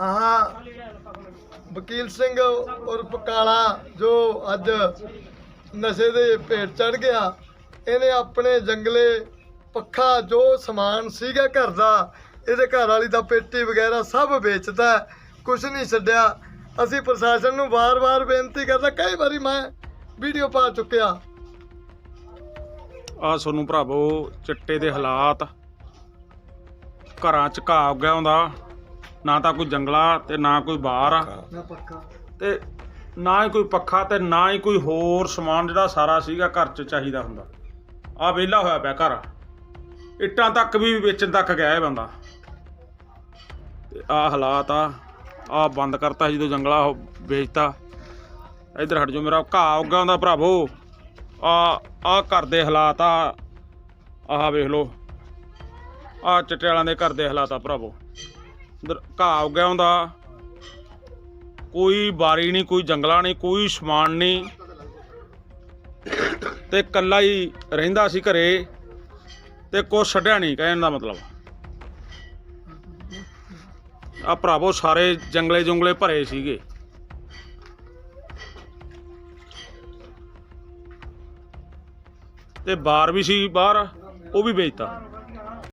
ਆਹ ਵਕੀਲ ਸਿੰਘ ਉਰਫ ਕਾਲਾ ਜੋ ਅੱਜ ਨਸ਼ੇ ਦੇ ਭੇਟ ਚੜ ਗਿਆ, ਇਹਨੇ ਆਪਣੇ ਜੰਗਲੇ ਪੱਖਾ ਜੋ ਸਮਾਨ ਸੀਗਾ ਘਰ ਦਾ, ਇਹਦੇ ਘਰ ਵਾਲੀ ਦਾ ਪੇਟੀ ਵਗੈਰਾ ਸਭ ਵੇਚਦਾ ਕੁਝ ਨਹੀਂ ਛੱਡਿਆ। ਅਸੀਂ ਪ੍ਰਸ਼ਾਸਨ ਨੂੰ ਵਾਰ-ਵਾਰ ਬੇਨਤੀ ਕਰਦਾ, ਕਈ ਵਾਰੀ ਮੈਂ ਵੀਡੀਓ ਪਾ ਚੁੱਕਿਆ। ਆ ਸੋਨੂੰ ਭਰਾਵੋ, ਚਿੱਟੇ ਦੇ ਹਾਲਾਤ ਘਰਾਂ ਚ ਘਾਹ ਉੱਗਿਆ ਹੁੰਦਾ। ਨਾ ਤਾਂ ਕੋਈ ਜੰਗਲਾ ਤੇ ਨਾ ਕੋਈ ਬਾਹਰ ਆ। ਨਾ ਪੱਕਾ। ਤੇ ਨਾ ਹੀ ਕੋਈ ਪੱਖਾ ਤੇ ਨਾ ਹੀ ਕੋਈ ਹੋਰ ਸਮਾਨ ਜਿਹੜਾ ਸਾਰਾ ਸੀਗਾ ਘਰ ਚ ਚਾਹੀਦਾ ਹੁੰਦਾ। ਆ ਵਿਹਲਾ ਹੋਇਆ ਪਿਆ ਘਰ। ਇੱਟਾਂ ਤੱਕ ਵੀ ਵੇਚਣ ਤੱਕ ਗਿਆ ਇਹ ਬੰਦਾ। ਤੇ ਆ ਹਾਲਾਤ ਆ। ਆ ਬੰਦ ਕਰਤਾ ਜਦੋਂ ਜੰਗਲਾ ਉਹ ਵੇਚਤਾ। ਇਧਰ ਹਟ ਜਾਓ ਮੇਰਾ ਘਾਹ ਉੱਗਾ ਹੁੰਦਾ ਭਰਾਵੋ। ਆ ਆ ਘਰ ਦੇ ਹਾਲਾਤ ਆ। ਆਹ ਵੇਖ ਲਓ। ਆ ਚਿੱਟੇ ਵਾਲਿਆਂ ਦੇ ਘਰ ਦੇ ਹਾਲਾਤ ਆ ਭਰਾਵੋ। ਦਰ ਘਾਹ ਉੱਗਿਆ ਹੁੰਦਾ। ਕੋਈ ਬਾਰੀ ਨਹੀਂ, ਕੋਈ ਜੰਗਲਾ ਨਹੀਂ, ਕੋਈ ਸਮਾਨ ਨਹੀਂ। ਤੇ ਕੱਲਾ ਹੀ ਰਹਿੰਦਾ ਸੀ ਘਰੇ ਤੇ ਕੁਛ ਛੱਡਿਆ ਨਹੀਂ, ਕਹਿਣ ਦਾ ਮਤਲਬ। ਆ ਭਰਾਵੋ, ਸਾਰੇ ਜੰਗਲੇ ਜੁੰਗਲੇ ਭਰੇ ਸੀਗੇ। ਤੇ ਬਾਰ ਵੀ ਸੀ ਬਾਹਰ, ਉਹ ਵੀ ਵੇਚਤਾ।